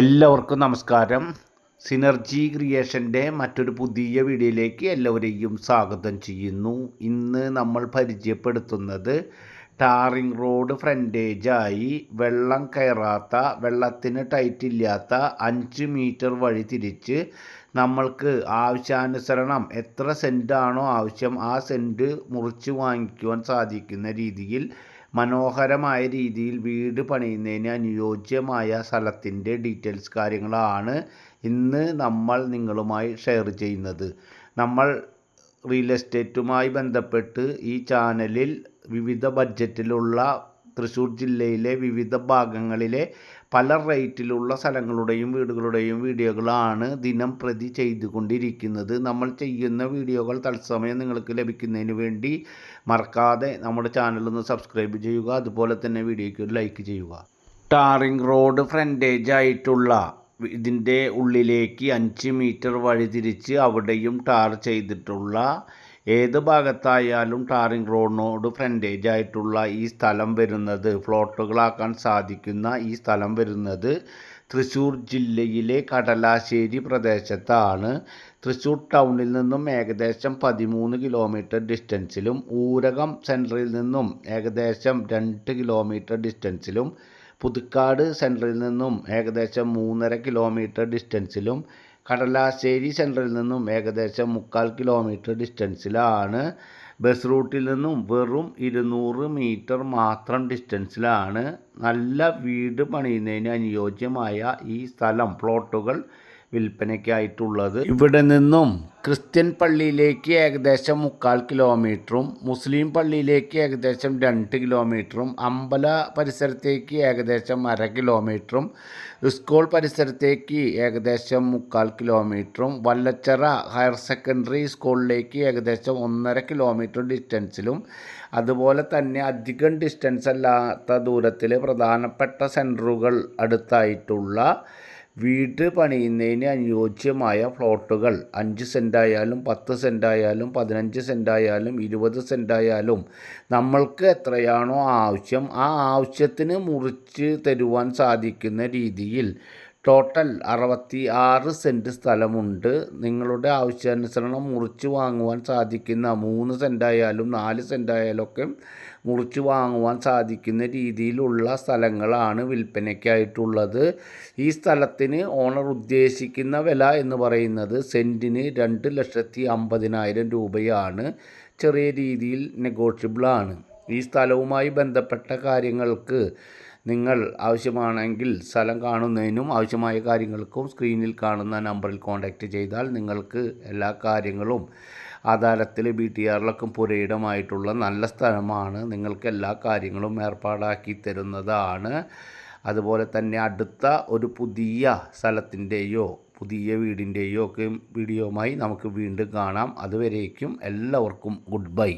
എല്ലാവർക്കും നമസ്കാരം. സിനർജി ക്രിയേഷന്റെ മറ്റൊരു പുതിയ വീഡിയോയിലേക്ക് എല്ലാവരെയും സ്വാഗതം ചെയ്യുന്നു. ഇന്ന് നമ്മൾ പരിചയപ്പെടുത്തുന്നത് ടാറിംഗ് റോഡ് ഫ്രണ്ടേജായി വെള്ളം കയറാത്ത വെള്ളത്തിന് ടൈറ്റില്ലാത്ത അഞ്ച് മീറ്റർ വഴി തിരിച്ച് നമ്മൾക്ക് ആവശ്യാനുസരണം എത്ര സെന്റാണോ ആവശ്യം ആ സെന്റ് മുറിച്ച് വാങ്ങിക്കുവാൻ സാധിക്കുന്ന രീതിയിൽ മനോഹരമായ രീതിയിൽ വീട് പണിയുന്നതിന് അനുയോജ്യമായ സ്ഥലത്തിന്റെ ഡീറ്റെയിൽസ് കാര്യങ്ങളാണ് ഇന്ന് നമ്മൾ നിങ്ങളുമായി ഷെയർ ചെയ്യുന്നത്. നമ്മൾ റിയൽ എസ്റ്റേറ്റുമായി ബന്ധപ്പെട്ട് ഈ ചാനലിൽ വിവിധ ബഡ്ജറ്റിലുള്ള തൃശ്ശൂർ ജില്ലയിലെ വിവിധ ഭാഗങ്ങളിലെ പല റേറ്റിലുള്ള സ്ഥലങ്ങളുടെയും വീടുകളുടെയും വീഡിയോകളാണ് ദിനം പ്രതി ചെയ്തുകൊണ്ടിരിക്കുന്നത്. നമ്മൾ ചെയ്യുന്ന വീഡിയോകൾ തത്സമയം നിങ്ങൾക്ക് ലഭിക്കുന്നതിന് വേണ്ടി മറക്കാതെ നമ്മുടെ ചാനൽ ഒന്ന് സബ്സ്ക്രൈബ് ചെയ്യുക. അതുപോലെ തന്നെ വീഡിയോയ്ക്ക് ഒരു ലൈക്ക് ചെയ്യുക. ടാറിംഗ് റോഡ് ഫ്രണ്ടേജ് ആയിട്ടുള്ള ഇതിന്റെ ഉള്ളിലേക്ക് അഞ്ച് മീറ്റർ വഴി തിരിച്ച് അവിടെയും ടാർ ചെയ്തിട്ടുള്ള ഏത് ഭാഗത്തായാലും ടാറിംഗ് റോഡിനോട് ഫ്രണ്ടേജ് ആയിട്ടുള്ള ഈ സ്ഥലം വരുന്നത് ഫ്ലോട്ടുകളാക്കാൻ സാധിക്കുന്ന ഈ സ്ഥലം വരുന്നത് തൃശ്ശൂർ ജില്ലയിലെ കടലാശ്ശേരി പ്രദേശത്താണ്. തൃശ്ശൂർ ടൗണിൽ നിന്നും ഏകദേശം പതിമൂന്ന് കിലോമീറ്റർ ഡിസ്റ്റൻസിലും ഊരകം സെന്ററിൽ നിന്നും ഏകദേശം രണ്ട് കിലോമീറ്റർ ഡിസ്റ്റൻസിലും പുതുക്കാട് സെന്ററിൽ നിന്നും ഏകദേശം മൂന്നര കിലോമീറ്റർ ഡിസ്റ്റൻസിലും കടലാശ്ശേരി സെന്ററിൽ നിന്നും ഏകദേശം മുക്കാൽ കിലോമീറ്റർ ഡിസ്റ്റൻസിലാണ്. ബസ് റൂട്ടിൽ നിന്നും വെറും ഇരുന്നൂറ് മീറ്റർ മാത്രം ഡിസ്റ്റൻസിലാണ്. നല്ല വീട് പണിയുന്നതിന് അനുയോജ്യമായ ഈ സ്ഥലം പ്ലോട്ടുകൾ വിൽപ്പനയ്ക്കായിട്ടുള്ളത്. ഇവിടെ നിന്നും ക്രിസ്ത്യൻ പള്ളിയിലേക്ക് ഏകദേശം മുക്കാൽ കിലോമീറ്ററും മുസ്ലിം പള്ളിയിലേക്ക് ഏകദേശം രണ്ട് കിലോമീറ്ററും അമ്പല പരിസരത്തേക്ക് ഏകദേശം അര കിലോമീറ്ററും സ്കൂൾ പരിസരത്തേക്ക് ഏകദേശം മുക്കാൽ കിലോമീറ്ററും വല്ലച്ചറ ഹയർ സെക്കൻഡറി സ്കൂളിലേക്ക് ഏകദേശം ഒന്നര കിലോമീറ്റർ ഡിസ്റ്റൻസിലും അതുപോലെ തന്നെ അധികം ഡിസ്റ്റൻസ് അല്ലാത്ത ദൂരത്തിൽ പ്രധാനപ്പെട്ട സെന്ററുകൾ അടുത്തായിട്ടുള്ള വീട് പണിയുന്നതിന് അനുയോജ്യമായ പ്ലോട്ടുകൾ. അഞ്ച് സെന്റായാലും പത്ത് സെന്റായാലും പതിനഞ്ച് സെന്റായാലും ഇരുപത് സെന്റായാലും നമ്മൾക്ക് എത്രയാണോ ആവശ്യം ആ ആവശ്യത്തിന് മുറിച്ച് തരുവാൻ സാധിക്കുന്ന രീതിയിൽ ടോട്ടൽ അറുപത്തി ആറ് സെന്റ് സ്ഥലമുണ്ട്. നിങ്ങളുടെ ആവശ്യാനുസരണം മുറിച്ച് വാങ്ങുവാൻ സാധിക്കുന്ന മൂന്ന് സെന്റായാലും നാല് സെന്റായാലും ഒക്കെ മുറിച്ച് വാങ്ങുവാൻ സാധിക്കുന്ന രീതിയിലുള്ള സ്ഥലങ്ങളാണ് വിൽപ്പനയ്ക്കായിട്ടുള്ളത്. ഈ സ്ഥലത്തിന് ഓണർ ഉദ്ദേശിക്കുന്ന വില എന്ന് പറയുന്നത് സെന്റിന് രണ്ട് ലക്ഷത്തി അമ്പതിനായിരം രൂപയാണ്. ചെറിയ രീതിയിൽ നെഗോഷ്യബിളാണ് ഈ സ്ഥലവുമായി ബന്ധപ്പെട്ട കാര്യങ്ങൾക്ക് നിങ്ങൾ ആവശ്യമാണെങ്കിൽ സ്ഥലം കാണുന്നതിനും ആവശ്യമായ കാര്യങ്ങൾക്കും സ്ക്രീനിൽ കാണുന്ന നമ്പറിൽ കോൺടാക്റ്റ് ചെയ്താൽ നിങ്ങൾക്ക് എല്ലാ കാര്യങ്ങളും ആധാരത്തിൽ ബി ടി ആറിലൊക്കെ പുരയിടമായിട്ടുള്ള നല്ല സ്ഥലമാണ്. നിങ്ങൾക്ക് എല്ലാ കാര്യങ്ങളും ഏർപ്പാടാക്കി തരുന്നതാണ്. അതുപോലെ തന്നെ അടുത്ത ഒരു പുതിയ സ്ഥലത്തിന്റെയോ പുതിയ വീടിന്റെയോ ഒക്കെ വീഡിയോമായി നമുക്ക് വീണ്ടും കാണാം. അതുവരേക്കും എല്ലാവർക്കും ഗുഡ് ബൈ.